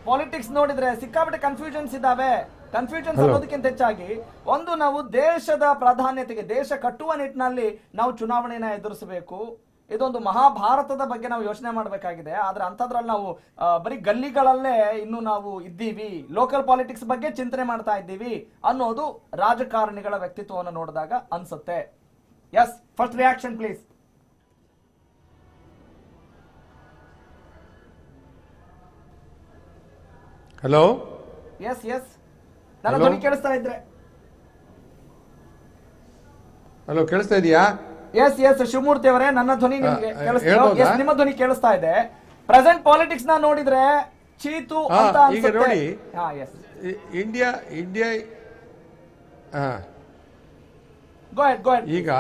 ಪಾಲಿಟಿಕ್ಸ್ ನೋಡಿದ್ರೆ ಸಿಕ್ಕಾಪಟ್ಟೆ ಕನ್ಫ್ಯೂಷನ್ಸ್ ಇದಾವೆ ಕನ್ಫ್ಯೂಷನ್ಸ್ ಅನ್ನೋದಕ್ಕಿಂತ ಹೆಚ್ಚಾಗಿ ಒಂದು ನಾವು ದೇಶದ ಪ್ರಾಧಾನ್ಯತೆಗೆ ದೇಶ ಕಟ್ಟುವ ನಿಟ್ಟಿನಲ್ಲಿ ನಾವು ಚುನಾವಣೆನ ಎದುರಿಸಬೇಕು. ಇದೊಂದು ಮಹಾಭಾರತದ ಬಗ್ಗೆ ನಾವು ಯೋಚನೆ ಮಾಡಬೇಕಾಗಿದೆ. ಆದ್ರೆ ಅಂಥದ್ರಲ್ಲಿ ನಾವು ಬರೀ ಗಲ್ಲಿಗಳಲ್ಲೇ ಇನ್ನು ನಾವು ಇದ್ದೀವಿ. ಲೋಕಲ್ ಪಾಲಿಟಿಕ್ಸ್ ಬಗ್ಗೆ ಚಿಂತನೆ ಮಾಡ್ತಾ ಇದ್ದೀವಿ ಅನ್ನೋದು ರಾಜಕಾರಣಿಗಳ ವ್ಯಕ್ತಿತ್ವವನ್ನು ನೋಡಿದಾಗ ಅನ್ಸುತ್ತೆ. Yes first reaction please hello yes yes ನನ್ನ ಧ್ವನಿ ಕೇಳಿಸ್ತಾ ಇದ್ರೆ. ಹಲೋ ಕೇಳಿಸ್ತಾ ಇದೆಯಾ? ಎಸ್ ಎಸ್ ಶಿವಮೂರ್ತಿ ಅವರೇ ನನ್ನ ಧ್ವನಿ ನಿಮಗೆ ಆ, ಕೇಳಿಸ್ತಾ ನಿಮ್ಮ ಧ್ವನಿ ಕೇಳಿಸ್ತಾ ಇದೆ. ಪ್ರೆಸೆಂಟ್ ಪಾಲಿಟಿಕ್ಸ್ನ ನೋಡಿದ್ರೆ ಚೀತು ಅಂತ ಈಗ ನೋಡಿ. ಇಂಡಿಯಾ ಇಂಡಿಯಾ ಈಗ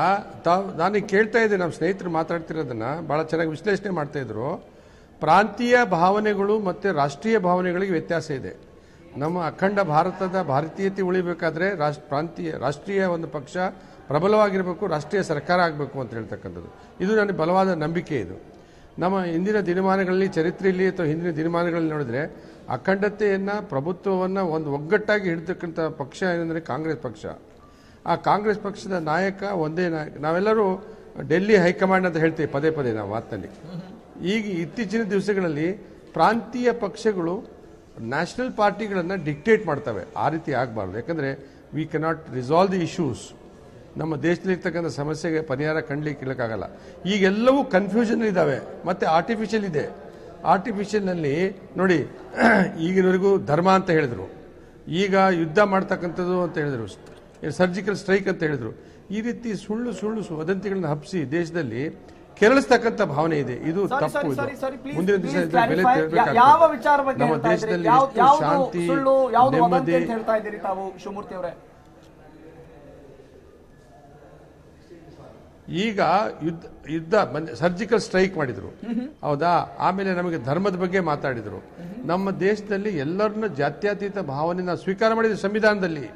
ತಾವು ನಾನು ಕೇಳ್ತಾ ಇದ್ದೆ ನಮ್ಮ ಸ್ನೇಹಿತರು ಮಾತಾಡ್ತಿರೋದನ್ನ. ಬಹಳ ಚೆನ್ನಾಗಿ ವಿಶ್ಲೇಷಣೆ ಮಾಡ್ತಾ ಇದ್ರು. ಪ್ರಾಂತೀಯ ಭಾವನೆಗಳು ಮತ್ತು ರಾಷ್ಟ್ರೀಯ ಭಾವನೆಗಳಿಗೆ ವ್ಯತ್ಯಾಸ ಇದೆ. ನಮ್ಮ ಅಖಂಡ ಭಾರತದ ಭಾರತೀಯತೆ ಉಳಿಬೇಕಾದ್ರೆ ರಾಷ್ಟ್ರ ಪ್ರಾಂತೀಯ, ರಾಷ್ಟ್ರೀಯ ಒಂದು ಪಕ್ಷ ಪ್ರಬಲವಾಗಿರಬೇಕು, ರಾಷ್ಟ್ರೀಯ ಸರ್ಕಾರ ಆಗಬೇಕು ಅಂತ ಹೇಳ್ತಕ್ಕಂಥದ್ದು. ಇದು ನನಗೆ ಬಲವಾದ ನಂಬಿಕೆ ಇದು. ನಮ್ಮ ಹಿಂದಿನ ದಿನಮಾನಗಳಲ್ಲಿ, ಚರಿತ್ರೆಯಲ್ಲಿ ಅಥವಾ ಹಿಂದಿನ ದಿನಮಾನಗಳಲ್ಲಿ ನೋಡಿದ್ರೆ ಅಖಂಡತೆಯನ್ನು, ಪ್ರಭುತ್ವವನ್ನು ಒಂದು ಒಗ್ಗಟ್ಟಾಗಿ ಹಿಡಿತಕ್ಕಂಥ ಪಕ್ಷ ಏನಂದರೆ ಕಾಂಗ್ರೆಸ್ ಪಕ್ಷ. ಆ ಕಾಂಗ್ರೆಸ್ ಪಕ್ಷದ ನಾಯಕ ಒಂದೇ ನಾಯಕ. ನಾವೆಲ್ಲರೂ ಡೆಲ್ಲಿ ಹೈಕಮಾಂಡ್ ಅಂತ ಹೇಳ್ತೀವಿ ಪದೇ ಪದೇ ನಾವು ಮಾತಿನಲ್ಲಿ. ಈಗ ಇತ್ತೀಚಿನ ದಿವಸಗಳಲ್ಲಿ ಪ್ರಾಂತೀಯ ಪಕ್ಷಗಳು ನ್ಯಾಷನಲ್ ಪಾರ್ಟಿಗಳನ್ನು ಡಿಕ್ಟೇಟ್ ಮಾಡ್ತವೆ. ಆ ರೀತಿ ಆಗಬಾರ್ದು. ಯಾಕಂದರೆ we cannot resolve the issues ನಮ್ಮ ದೇಶದಲ್ಲಿರ್ತಕ್ಕಂಥ ಸಮಸ್ಯೆಗೆ ಪರಿಹಾರ ಕಂಡ್ಲಿಕ್ಕೆ ಇಲ್ಲಕ್ಕಾಗಲ್ಲ ಈಗೆಲ್ಲವೂ ಕನ್ಫ್ಯೂಷನ್ ಇದ್ದಾವೆ ಮತ್ತು ಆರ್ಟಿಫಿಷಿಯಲ್ ಇದೆ. ಆರ್ಟಿಫಿಷಿಯಲ್ನಲ್ಲಿ ನೋಡಿ, *clears throat* ಈಗಿನವರೆಗೂ ಧರ್ಮ ಅಂತ ಹೇಳಿದರು. ಈಗ ಯುದ್ಧ ಮಾಡ್ತಕ್ಕಂಥದ್ದು ಅಂತ ಹೇಳಿದರು. ಸರ್ಜಿಕಲ್ ಸ್ಟ್ರೈಕ್ ಅಂತ ಹೇಳಿದರು. ಈ ರೀತಿ ಸುಳ್ಳು ಸುಳ್ಳು ವದಂತಿಗಳನ್ನ ಹಬ್ಬಿಸಿ ದೇಶದಲ್ಲಿ ಕೆರಳಿಸ್ತಕ್ಕಂಥ ಭಾವನೆ ಇದೆ. ಇದು ತಪ್ಪು ಮುಂದಿನ ದಿವಸ ಬೆಲೆ clarify. ಯಾವ ವಿಚಾರ ಬಗ್ಗೆ ನಮ್ಮ ದೇಶದಲ್ಲಿ ಶಾಂತಿ ನೆಮ್ಮದಿ ಅಂತ ಹೇಳ್ತಾ ಇದ್ದೀರಿ ತಾವು ಶಿವಮೂರ್ತಿ ಅವರೇ? ಈಗ ಯುದ್ಧ ಯುದ್ಧ ಸರ್ಜಿಕಲ್ ಸ್ಟ್ರೈಕ್ ಮಾಡಿದ್ರು. ಹೌದಾ? ಆಮೇಲೆ ನಮಗೆ ಧರ್ಮದ ಬಗ್ಗೆ ಮಾತಾಡಿದ್ರು. ನಮ್ಮ ದೇಶದಲ್ಲಿ ಎಲ್ಲರನ್ನ ಜಾತ್ಯತೀತ ಭಾವನೆ ನಾವು ಸ್ವೀಕಾರ ಮಾಡಿದ್ವಿ ಸಂವಿಧಾನದಲ್ಲಿ.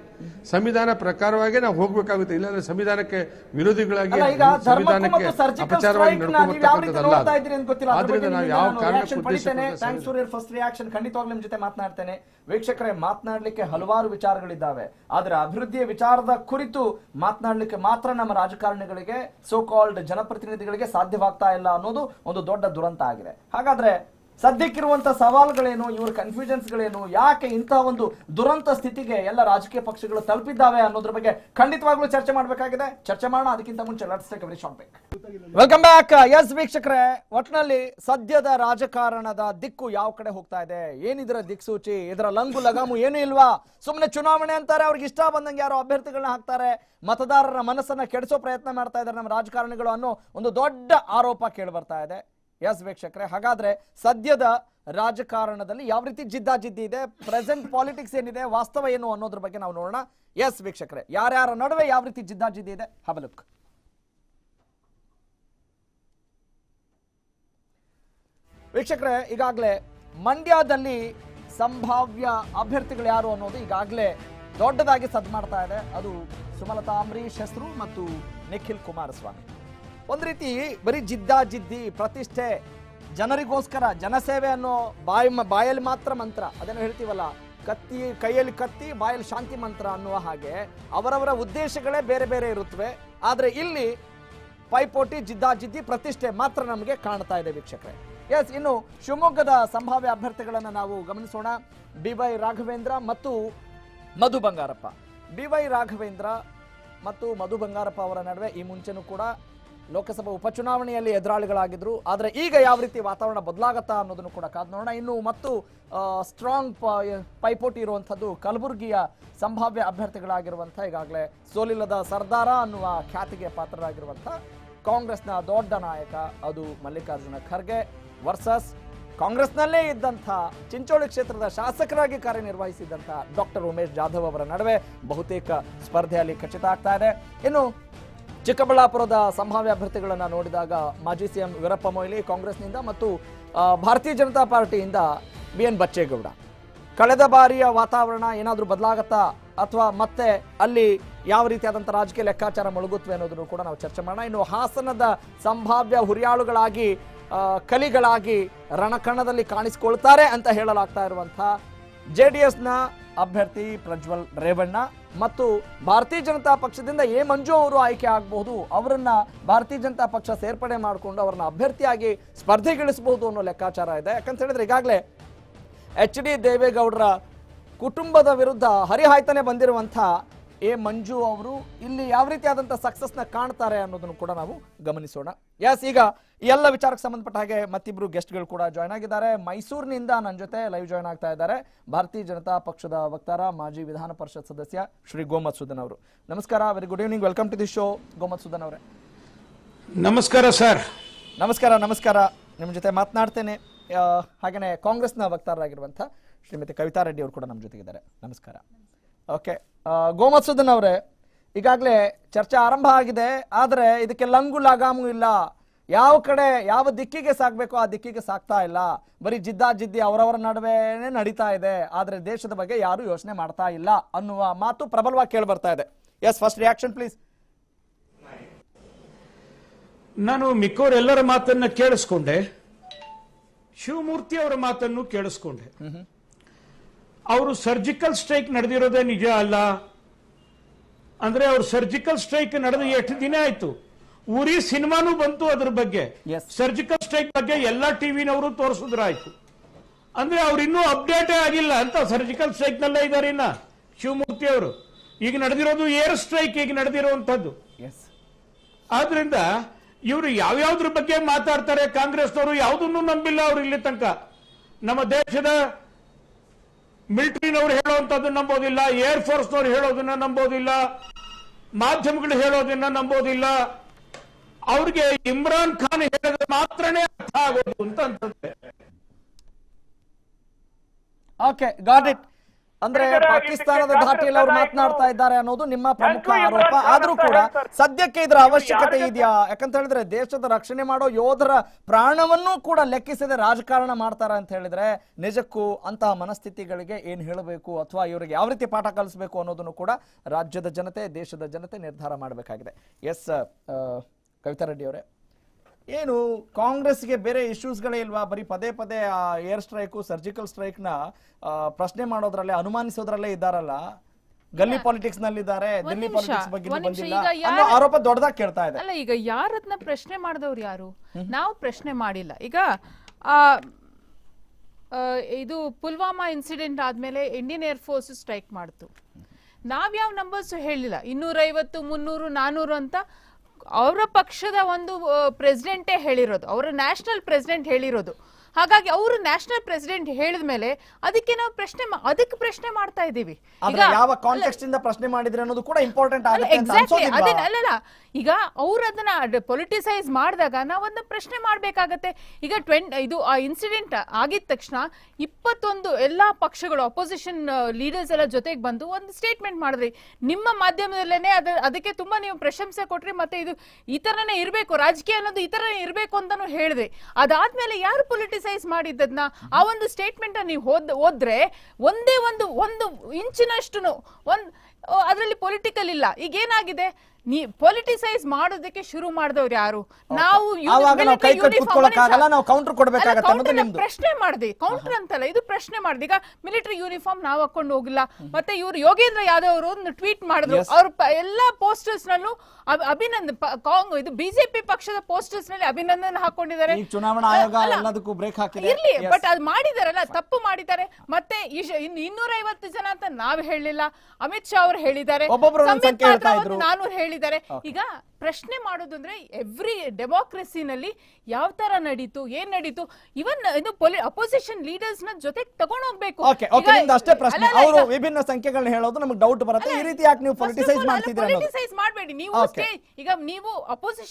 ಸಂವಿಧಾನ ಪ್ರಕಾರವಾಗಿ ನಾವು ಹೋಗ್ಬೇಕಾಗುತ್ತೆ. ಇಲ್ಲಾಂದ್ರೆ ಸಂವಿಧಾನಕ್ಕೆ ವಿರೋಧಿಗಳಾಗಿ ಸಂವಿಧಾನಕ್ಕೆ ಅಪಚಾರವಾಗಿ ನಡ್ಕೊಂಡ್ಬರ್ತಕ್ಕಂಥದ್ದಲ್ಲ ಆದ್ರಿಂದ ನಾವು ಯಾವ ಕಾರಣಕ್ಕೆ ಫಸ್ಟ್ ರಿಯಾಕ್ಷನ್ ಖಂಡಿತವಾಗ್ಲೂ ನಿಮ್ ಜೊತೆ ಮಾತನಾಡ್ತೇನೆ. ವೀಕ್ಷಕರೇ ಮಾತನಾಡ್ಲಿಕ್ಕೆ ಹಲವಾರು ವಿಚಾರಗಳಿದ್ದಾವೆ. ಆದ್ರೆ ಅಭಿವೃದ್ಧಿಯ ವಿಚಾರದ ಕುರಿತು ಮಾತನಾಡ್ಲಿಕ್ಕೆ ಮಾತ್ರ ನಮ್ಮ ರಾಜಕಾರಣಿಗಳಿಗೆ ಸೋ ಕಾಲ್ಡ್ ಜನಪ್ರತಿನಿಧಿಗಳಿಗೆ ಸಾಧ್ಯವಾಗ್ತಾ ಇಲ್ಲ ಅನ್ನೋದು ಒಂದು ದೊಡ್ಡ ದುರಂತ ಆಗಿದೆ. ಹಾಗಾದ್ರೆ ಸದ್ಯಕ್ಕಿರುವಂತ ಸವಾಲುಗಳೇನು, ಇವರ ಕನ್ಫ್ಯೂಷನ್ಸ್ಗಳೇನು ಯಾಕೆ ಇಂತಹ ಒಂದು ದುರಂತ ಸ್ಥಿತಿಗೆ ಎಲ್ಲ ರಾಜಕೀಯ ಪಕ್ಷಗಳು ತಲುಪಿದ್ದಾವೆ ಅನ್ನೋದ್ರ ಬಗ್ಗೆ ಖಂಡಿತವಾಗ್ಲೂ ಚರ್ಚೆ ಮಾಡಬೇಕಾಗಿದೆ. ಚರ್ಚೆ ಮಾಡೋಣ, ಅದಕ್ಕಿಂತ ಮುಂಚೆ ವೆಲ್ಕಮ್ ಬ್ಯಾಕ್ ಎಸ್ ವೀಕ್ಷಕರೇ, ಒಟ್ನಲ್ಲಿ ಸದ್ಯದ ರಾಜಕಾರಣದ ದಿಕ್ಕು ಯಾವ ಕಡೆ ಹೋಗ್ತಾ ಇದೆ? ಏನಿದ್ರ ದಿಕ್ಸೂಚಿ? ಇದರ ಲಂಗು ಲಗಾಮು ಏನು ಇಲ್ವಾ? ಸುಮ್ಮನೆ ಚುನಾವಣೆ ಅಂತಾರೆ, ಅವ್ರಿಗೆ ಇಷ್ಟ ಬಂದಂಗೆ ಯಾರು ಅಭ್ಯರ್ಥಿಗಳನ್ನ ಹಾಕ್ತಾರೆ. ಮತದಾರರ ಮನಸ್ಸನ್ನ ಕೆಡಿಸೋ ಪ್ರಯತ್ನ ಮಾಡ್ತಾ ಇದ್ದಾರೆ ನಮ್ಮ ರಾಜಕಾರಣಿಗಳು ಅನ್ನೋ ಒಂದು ದೊಡ್ಡ ಆರೋಪ ಕೇಳಿ ಬರ್ತಾ ಇದೆ. ಎಸ್ ವೀಕ್ಷಕರೇ. ಹಾಗಾದ್ರೆ ಸದ್ಯದ ರಾಜಕಾರಣದಲ್ಲಿ ಯಾವ ರೀತಿ ಜಿದ್ದಾಜಿದ್ದಿ ಇದೆ ಪ್ರೆಸೆಂಟ್ ಪಾಲಿಟಿಕ್ಸ್ ಏನಿದೆ, ವಾಸ್ತವ ಏನು ಅನ್ನೋದ್ರ ಬಗ್ಗೆ ನಾವು ನೋಡೋಣ. ಎಸ್ ವೀಕ್ಷಕರೇ. ಯಾರ್ಯಾರ ನಡುವೆ ಯಾವ ರೀತಿ ಜಿದ್ದಾಜಿದ್ದಿ ಇದೆ? ಹಬಲುಕ್ ವೀಕ್ಷಕರೇ, ಈಗಾಗಲೇ ಮಂಡ್ಯದಲ್ಲಿ ಸಂಭಾವ್ಯ ಅಭ್ಯರ್ಥಿಗಳು ಯಾರು ಅನ್ನೋದು ಈಗಾಗಲೇ ದೊಡ್ಡದಾಗಿ ಸದ್ ಮಾಡ್ತಾ ಇದೆ. ಅದು ಸುಮಲತಾ ಅಂಬರೀಶ್ ಹೆಸರು ಮತ್ತು ನಿಖಿಲ್ ಕುಮಾರಸ್ವಾಮಿ. ಒಂದ್ ರೀತಿ ಬರೀ ಜಿದ್ದ ಜಿದ್ದಿ, ಪ್ರತಿಷ್ಠೆ, ಜನರಿಗೋಸ್ಕರ, ಜನಸೇವೆ ಅನ್ನೋ ಬಾಯಿ ಬಾಯಲ್ಲಿ ಮಾತ್ರ ಮಂತ್ರ. ಅದನ್ನು ಹೇಳ್ತೀವಲ್ಲ, ಕತ್ತಿ, ಕೈಯಲ್ಲಿ ಕತ್ತಿ, ಬಾಯಲ್ಲಿ ಶಾಂತಿ ಮಂತ್ರ ಅನ್ನುವ ಹಾಗೆ ಅವರವರ ಉದ್ದೇಶಗಳೇ ಬೇರೆ ಬೇರೆ ಇರುತ್ತವೆ. ಆದರೆ ಇಲ್ಲಿ ಪೈಪೋಟಿ ಜಿದ್ದಾಜಿದ್ದಿ ಪ್ರತಿಷ್ಠೆ ಮಾತ್ರ ನಮಗೆ ಕಾಣ್ತಾ ಇದೆ ವೀಕ್ಷಕರೇ. ಎಸ್ ಇನ್ನು ಶಿವಮೊಗ್ಗದ ಸಂಭಾವ್ಯ ಅಭ್ಯರ್ಥಿಗಳನ್ನು ನಾವು ಗಮನಿಸೋಣ. ಬಿ ವೈ ರಾಘವೇಂದ್ರ ಮತ್ತು ಮಧು ಬಂಗಾರಪ್ಪ. ಬಿ ವೈ ರಾಘವೇಂದ್ರ ಮತ್ತು ಮಧು ಬಂಗಾರಪ್ಪ ಅವರ ನಡುವೆ ಈ ಮುಂಚೆನೂ ಕೂಡ ಲೋಕಸಭಾ ಉಪಚುನಾವಣೆಯಲ್ಲಿ ಎದುರಾಳಿಗಳಾಗಿದ್ರು. ಆದರೆ ಈಗ ಯಾವ ರೀತಿ ವಾತಾವರಣ ಬದಲಾಗತ್ತಾ ಅನ್ನೋದನ್ನು ಕೂಡ ಕಾದು ನೋಡೋಣ. ಇನ್ನು ಮತ್ತು ಸ್ಟ್ರಾಂಗ್ ಪೈಪೋಟಿ ಇರುವಂಥದ್ದು ಕಲಬುರಗಿಯ ಸಂಭಾವ್ಯ ಅಭ್ಯರ್ಥಿಗಳಾಗಿರುವಂಥ ಈಗಾಗಲೇ ಸೋಲಿಲ್ಲದ ಸರ್ದಾರ ಅನ್ನುವ ಖ್ಯಾತಿಗೆ ಪಾತ್ರರಾಗಿರುವಂಥ ಕಾಂಗ್ರೆಸ್ನ ದೊಡ್ಡ ನಾಯಕ ಅದು ಮಲ್ಲಿಕಾರ್ಜುನ ಖರ್ಗೆ ವರ್ಸಸ್ ಕಾಂಗ್ರೆಸ್ನಲ್ಲೇ ಇದ್ದಂಥ ಚಿಂಚೋಳಿ ಕ್ಷೇತ್ರದ ಶಾಸಕರಾಗಿ ಕಾರ್ಯನಿರ್ವಹಿಸಿದ್ದಂಥ ಡಾಕ್ಟರ್ ಉಮೇಶ್ ಜಾಧವ್ ಅವರ ನಡುವೆ ಬಹುತೇಕ ಸ್ಪರ್ಧೆಯಲ್ಲಿ ಖಚಿತ ಆಗ್ತಾ ಇದೆ. ಇನ್ನು ಚಿಕ್ಕಬಳ್ಳಾಪುರದ ಸಂಭಾವ್ಯ ಅಭ್ಯರ್ಥಿಗಳನ್ನು ನೋಡಿದಾಗ ಮಾಜಿ ಸಿಎಂ ವೀರಪ್ಪ ಮೊಯ್ಲಿ ಕಾಂಗ್ರೆಸ್ನಿಂದ ಮತ್ತು ಭಾರತೀಯ ಜನತಾ ಪಾರ್ಟಿಯಿಂದ ಬಿ ಎನ್ ಬಚ್ಚೇಗೌಡ. ಕಳೆದ ಬಾರಿಯ ವಾತಾವರಣ ಏನಾದರೂ ಬದಲಾಗತ್ತಾ ಅಥವಾ ಮತ್ತೆ ಅಲ್ಲಿ ಯಾವ ರೀತಿಯಾದಂಥ ರಾಜಕೀಯ ಲೆಕ್ಕಾಚಾರ ಮುಳುಗುತ್ತವೆ ಅನ್ನೋದನ್ನು ಕೂಡ ನಾವು ಚರ್ಚೆ ಮಾಡೋಣ. ಇನ್ನು ಹಾಸನದ ಸಂಭಾವ್ಯ ಹುರಿಯಾಳುಗಳಾಗಿ ಕಲಿಗಳಾಗಿ ರಣಕಣದಲ್ಲಿ ಕಾಣಿಸಿಕೊಳ್ತಾರೆ ಅಂತ ಹೇಳಲಾಗ್ತಾ ಇರುವಂಥ ಜೆ ಡಿ ಎಸ್ನ ಅಭ್ಯರ್ಥಿ ಪ್ರಜ್ವಲ್ ರೇವಣ್ಣ. ಮತ್ತು ಭಾರತೀಯ ಜನತಾ ಪಕ್ಷದಿಂದ ಎ ಮಂಜು ಅವರು ಆಯ್ಕೆ ಆಗಬಹುದು, ಅವರನ್ನ ಭಾರತೀಯ ಜನತಾ ಪಕ್ಷ ಸೇರ್ಪಡೆ ಮಾಡಿಕೊಂಡು ಅವರನ್ನ ಅಭ್ಯರ್ಥಿಯಾಗಿ ಸ್ಪರ್ಧೆಗಿಳಿಸಬಹುದು ಅನ್ನೋ ಲೆಕ್ಕಾಚಾರ ಇದೆ. ಯಾಕಂತ ಹೇಳಿದ್ರೆ ಈಗಾಗಲೇ ಎಚ್ ಡಿ ದೇವೇಗೌಡರ ಕುಟುಂಬದ ವಿರುದ್ಧ ಹರಿಹಾಯ್ತಾನೆ ಬಂದಿರುವಂಥ ಎ ಮಂಜು ಅವರು ಇಲ್ಲಿ ಯಾವ ರೀತಿಯಾದಂಥ ಸಕ್ಸಸ್ನ ಕಾಣ್ತಾರೆ ಅನ್ನೋದನ್ನು ಕೂಡ ನಾವು ಗಮನಿಸೋಣ. ಎಸ್ ಈಗ ಈ ಎಲ್ಲ ವಿಚಾರಕ್ಕೆ ಸಂಬಂಧಪಟ್ಟ ಹಾಗೆ ಮತ್ತಿಬ್ರು ಗೆಸ್ಟ್ಗಳು ಕೂಡ ಜಾಯ್ನ್ ಆಗಿದ್ದಾರೆ. ಮೈಸೂರಿನಿಂದ ನನ್ನ ಜೊತೆ ಲೈವ್ ಜಾಯ್ನ್ ಆಗ್ತಾ ಇದ್ದಾರೆ. ಭಾರತೀಯ ಜನತಾ ಪಕ್ಷದ ವಕ್ತಾರ ಮಾಜಿ ವಿಧಾನ ಪರಿಷತ್ ಸದಸ್ಯ ಶ್ರೀ ಗೋಮತ್ ಸುದನ್ ಅವರು. ನಮಸ್ಕಾರ very good evening welcome to the show Gomath Sudan ಅವರೇ. ನಮಸ್ಕಾರ ಸರ್. ನಮಸ್ಕಾರ ನಮಸ್ಕಾರ. ನಿಮ್ಮ ಜೊತೆ ಮಾತನಾಡ್ತೇನೆ. ಹಾಗೆಯೇ ಕಾಂಗ್ರೆಸ್ನ ವಕ್ತಾರರಾಗಿರುವಂಥ ಶ್ರೀಮತಿ ಕವಿತಾ ರೆಡ್ಡಿ ಅವರು ಕೂಡ ನಮ್ಮ ಜೊತೆಗಿದ್ದಾರೆ. ನಮಸ್ಕಾರ. ಓಕೆ ಗೋಮತ್ ಸುದನ್ ಅವರೇ ಈಗಾಗಲೇ ಚರ್ಚೆ ಆರಂಭ ಆಗಿದೆ ಆದರೆ ಇದಕ್ಕೆ ಲಂಗು ಲಗಾಮು ಇಲ್ಲ. ಯಾವ ಕಡೆ ಯಾವ ದಿಕ್ಕಿಗೆ ಸಾಕಬೇಕು ಆ ದಿಕ್ಕಿಗೆ ಸಾಗ್ತಾ ಇಲ್ಲ. ಬರೀ ಜಿದ್ದಾ ಜಿದ್ದಿ ಅವರವರ ನಡುವೆನೇ ನಡೀತಾ ಇದೆ. ಆದರೆ ದೇಶದ ಬಗ್ಗೆ ಯಾರು ಯೋಚನೆ ಮಾಡ್ತಾ ಇಲ್ಲ ಅನ್ನುವ ಮಾತು ಪ್ರಬಲವಾಗಿ ಕೇಳಿ ಬರ್ತಾ ಇದೆ. ಎಸ್ ಫಸ್ಟ್ ರಿಯಾಕ್ಷನ್ ಪ್ಲೀಸ್ ನಾನು ಮಿಕ್ಕವರೆಲ್ಲರ ಮಾತನ್ನ ಕೇಳಿಸ್ಕೊಂಡೆ ಶಿವಮೂರ್ತಿ ಅವರ ಮಾತನ್ನು ಕೇಳಿಸ್ಕೊಂಡೆ. ಅವರು ಸರ್ಜಿಕಲ್ ಸ್ಟ್ರೈಕ್ ನಡೆದಿರೋದೇ ನಿಜ ಅಲ್ಲ? ಅಂದ್ರೆ ಅವ್ರು ಸರ್ಜಿಕಲ್ ಸ್ಟ್ರೈಕ್ ನಡೆದು ಎಷ್ಟು ದಿನ ಆಯ್ತು? ಉರಿ ಸಿನಿಮಾನು ಬಂತು ಅದ್ರ ಬಗ್ಗೆ. ಸರ್ಜಿಕಲ್ ಸ್ಟ್ರೈಕ್ ಬಗ್ಗೆ ಎಲ್ಲಾ ಟಿವಿನವರು ತೋರಿಸಿದ್ರಾಯ್ತು. ಅಂದ್ರೆ ಅವ್ರು ಇನ್ನೂ ಅಪ್ಡೇಟೇ ಆಗಿಲ್ಲ ಅಂತ ಸರ್ಜಿಕಲ್ ಸ್ಟ್ರೈಕ್ ನಲ್ಲೇ ಇದ್ದಾರೆ ಇನ್ನ ಶಿವಮೂರ್ತಿ ಅವರು. ಈಗ ನಡೆದಿರೋದು ಏರ್ ಸ್ಟ್ರೈಕ್ ಈಗ ನಡೆದಿರುವಂತದ್ದು ಆದ್ರಿಂದ ಇವರು ಯಾವ್ಯಾವ್ದ್ರ ಬಗ್ಗೆ ಮಾತಾಡ್ತಾರೆ? ಕಾಂಗ್ರೆಸ್ನವರು ಯಾವುದನ್ನು ನಂಬಿಲ್ಲ ಅವರು ಇಲ್ಲಿ ತನಕ. ನಮ್ಮ ದೇಶದ ಮಿಲಿಟರಿನವ್ರು ಹೇಳುವಂತದ್ದು ನಂಬೋದಿಲ್ಲ, ಏರ್ ಫೋರ್ಸ್ ನವರು ಹೇಳೋದನ್ನ ನಂಬೋದಿಲ್ಲ, ಮಾಧ್ಯಮಗಳು ಹೇಳೋದನ್ನ ನಂಬೋದಿಲ್ಲ. ಅವ್ರಿಗೆ ಇಮ್ರಾನ್ ಖಾನ್ ಹೇಳಿದ್ರೆ ಮಾತ್ರನೇ ಅರ್ಥ ಆಗೋದು ಅಂತ ಅಂತಂದ್ರೆ ಓಕೆ ಗಾಟ್ ಇಟ್ ಅಂದ್ರೆ ಪಾಕಿಸ್ತಾನದ ಘಾಟಿಯಲ್ಲಿ ಅವರು ಮಾತನಾಡ್ತಾ ಇದ್ದಾರೆ ಅನ್ನೋದು ನಿಮ್ಮ ಪ್ರಮುಖ ಆರೋಪ. ಆದ್ರೂ ಕೂಡ ಸದ್ಯಕ್ಕೆ ಇದರ ಅವಶ್ಯಕತೆ ಇದೆಯಾ? ಯಾಕಂತ ಹೇಳಿದ್ರೆ ದೇಶದ ರಕ್ಷಣೆ ಮಾಡೋ ಯೋಧರ ಪ್ರಾಣವನ್ನೂ ಕೂಡ ಲೆಕ್ಕಿಸದೆ ರಾಜಕಾರಣ ಮಾಡ್ತಾರ ಅಂತ ಹೇಳಿದ್ರೆ ನಿಜಕ್ಕೂ ಅಂತಹ ಮನಸ್ಥಿತಿಗಳಿಗೆ ಏನ್ ಹೇಳಬೇಕು ಅಥವಾ ಇವರಿಗೆ ಯಾವ ರೀತಿ ಪಾಠ ಕಲಿಸಬೇಕು ಅನ್ನೋದನ್ನು ಕೂಡ ರಾಜ್ಯದ ಜನತೆ ದೇಶದ ಜನತೆ ನಿರ್ಧಾರ ಮಾಡಬೇಕಾಗಿದೆ. ಎಸ್ ಕವಿತಾ ರೆಡ್ಡಿ ಅವರೇ. ಏನು ಕಾಂಗ್ರೆಸ್ಗೆ ಬೇರೆ ಇಶ್ಯೂಸ್ಗಳೇ ಇಲ್ವಾ? ಬರೀ ಪದೇ ಪದೇ ಆ ಏರ್ ಸ್ಟ್ರೈಕು ಸರ್ಜಿಕಲ್ ಸ್ಟ್ರೈಕ್ನ ಪ್ರಶ್ನೆ ಮಾಡೋದ್ರಲ್ಲೇ ಅನುಮಾನಿಸೋದ್ರಲ್ಲೇ ಇದ್ದಾರಲ್ಲ? ಗಲ್ಲಿ ಪಾಲಿಟಿಕ್ಸ್ನಲ್ಲಿ ಇದ್ದಾರೆ ದಿಲ್ಲಿ ಪಾಲಿಟಿಕ್ಸ್ ಬಗ್ಗೆ ಬಂದಿಲ್ಲ ಅನ್ನೋ ಆರೋಪ ದೊಡ್ಡದಾಗಿ ಕೇಳ್ತಾ ಇದೆ. ಅಲ್ಲ ಈಗ ಯಾರದ್ನ ಪ್ರಶ್ನೆ ಮಾಡಿದವ್ರು ಯಾರು? ನಾವು ಪ್ರಶ್ನೆ ಮಾಡಿಲ್ಲ. ಈಗ ಇದು ಪುಲ್ವಾಮಾ ಇನ್ಸಿಡೆಂಟ್ ಆದ್ಮೇಲೆ ಇಂಡಿಯನ್ ಏರ್ ಫೋರ್ಸ್ ಸ್ಟ್ರೈಕ್ ಮಾಡ್ತು. ನಾವ್ಯಾವ ನಂಬರ್ಸ್ ಹೇಳಿಲ್ಲ. ಇನ್ನೂರೈವತ್ತು ಮುನ್ನೂರು ನಾನೂರು ಅಂತ ಅವರ ಪಕ್ಷದ ಒಂದು ಪ್ರೆಸಿಡೆಂಟೇ ಹೇಳಿರೋದು. ಅವರ ನ್ಯಾಷನಲ್ ಪ್ರೆಸಿಡೆಂಟ್ ಹೇಳಿರೋದು. ಹಾಗಾಗಿ ಅವರು ನ್ಯಾಷನಲ್ ಪ್ರೆಸಿಡೆಂಟ್ ಹೇಳಿದ ಮೇಲೆ ಅದಕ್ಕೆ ನಾವು ಪ್ರಶ್ನೆ ಅದಕ್ಕೆ ಪ್ರಶ್ನೆ ಮಾಡ್ತಾ ಇದ್ದೀವಿ. ಯಾವ ಕಾಂಟೆಕ್ಸ್ಟ್ ಇಂದ ಪ್ರಶ್ನೆ ಮಾಡಿದ್ರೆ ಅನ್ನೋದು ಕೂಡ ಇಂಪಾರ್ಟೆಂಟ್ ಆಗುತ್ತೆ ಎಕ್ಸಾಕ್ಟ್ಲಿ? ಅದೇನ ಅಲ್ಲಲ್ಲ ಈಗ ಅವ್ರು ಅದನ್ನ ಪೊಲಿಟಿಸೈಸ್ ಮಾಡಿದಾಗ ನಾವು ಅದನ್ನ ಪ್ರಶ್ನೆ ಮಾಡ್ಬೇಕಾಗತ್ತೆ. ಈಗ ಟ್ವೆಂಟ್ ಇದು ಆ ಇನ್ಸಿಡೆಂಟ್ ಆಗಿದ ತಕ್ಷಣ ಇಪ್ಪತ್ತೊಂದು ಎಲ್ಲಾ ಪಕ್ಷಗಳು ಅಪೋಸಿಷನ್ ಲೀಡರ್ಸ್ ಎಲ್ಲ ಜೊತೆಗೆ ಬಂದು ಒಂದು ಸ್ಟೇಟ್ಮೆಂಟ್ ಮಾಡಿದ್ರಿ. ನಿಮ್ಮ ಮಾಧ್ಯಮದಲ್ಲೇನೆ ಅದ ಅದಕ್ಕೆ ತುಂಬಾ ನೀವು ಪ್ರಶಂಸೆ ಕೊಟ್ರಿ ಮತ್ತೆ ಇದು ಈ ತರನೇ ಇರಬೇಕು ರಾಜಕೀಯ ಅನ್ನೋದು ಈ ತರನೇ ಇರಬೇಕು ಅಂತಾನು ಹೇಳಿದ್ರಿ. ಅದಾದ್ಮೇಲೆ ಯಾರು ಪೊಲಿಟಿಸೈಸ್ ಮಾಡಿದ್ದನ್ನ ಆ ಒಂದು ಸ್ಟೇಟ್ಮೆಂಟ್ ನೀವು ಹೋದ್, ಹೋದ್ರೆ ಒಂದೇ ಒಂದು ಒಂದು ಇಂಚಿನಷ್ಟು ಒಂದು, ಅದರಲ್ಲಿ ಪೊಲಿಟಿಕಲ್ ಇಲ್ಲ. ಈಗ ಏನಾಗಿದೆ ನೀ ಪೊಲಿಟಿಸೈಸ್ ಮಾಡೋದಕ್ಕೆ ಶುರು ಮಾಡಿದವ್ರು ಯಾರು? ನಾವು ಕೌಂಟರ್. ಪ್ರಶ್ನೆ ಮಾಡಿದೆ. ಕೌಂಟರ್ ಅಂತಲ್ಲ ಇದು ಪ್ರಶ್ನೆ ಮಾಡಿದೆ. ಈಗ ಮಿಲಿಟರಿ ಯೂನಿಫಾರ್ಮ್ ನಾವು ಹಾಕೊಂಡು ಹೋಗಿಲ್ಲ. ಮತ್ತೆ ಇವರು ಯೋಗೇಂದ್ರ ಯಾದವ್ ಅವರು ಒಂದು ಟ್ವೀಟ್ ಮಾಡಿದ್ರು. ಅವ್ರ ಎಲ್ಲಾ ಪೋಸ್ಟರ್ಸ್ ನಲ್ಲೂ ಅಭಿ- ಅಭಿನಂದನ್ ಇದು ಬಿಜೆಪಿ ಪಕ್ಷದ ಪೋಸ್ಟರ್ಸ್ನಲ್ಲಿ ಅಭಿನಂದನ್ ಹಾಕೊಂಡಿದ್ದಾರೆ. ಚುನಾವಣಾ ಆಯೋಗ ಎಲ್ಲದಕ್ಕೂ ಬ್ರೇಕ್ ಹಾಕಿದೆ. ಇರ್ಲಿ ಬಟ್ ಅದು ಮಾಡಿದಾರಲ್ಲ ತಪ್ಪು ಮಾಡಿದ್ದಾರೆ. ಮತ್ತೆ ಇನ್ನೂರ ಐವತ್ತು ಜನ ಅಂತ ನಾವ್ ಹೇಳಿಲ್ಲ. ಅಮಿತ್ ಶಾ ಅವರು ಹೇಳಿದ್ದಾರೆ. ನಾನು ಒಂದೊಂದ್ ಹೇಳಿದ್ದಾರೆ ಈಗ ಪ್ರಶ್ನೆ ಮಾಡೋದು ಅಂದ್ರೆ ಎವ್ರಿ ಡೆಮೋಕ್ರಸಿನಲ್ಲಿ ಯಾವ ತರ ನಡೀತು ಏನ್ ನಡೀತು? ಇವನ್ ಇದು ಅಪೋಸಿಷನ್ ಲೀಡರ್ಸ್ನ ಜೊತೆ ತಗೊಂಡ್ ಹೋಗ್ಬೇಕು ಅಷ್ಟೇ ಪ್ರಶ್ನೆ. ಅವರು ವಿಭಿನ್ನ ಸಂಖ್ಯೆಗಳನ್ನ ಹೇಳೋದು ನಮಗೆ ಡೌಟ್ ಬರುತ್ತೆ. ಈ ರೀತಿ ಯಾಕೆ ನೀವು ಪೊಲಿಟಿಸೈಸ್ ಮಾಡ್ತಿದ್ದೀರಾ ಅನ್ನೋದು. ಪೊಲಿಟಿಸೈಸ್ ಮಾಡಬೇಡಿ. ನೀವು ಈಗ ನೀವು ಅಪೋಸಿಷನ್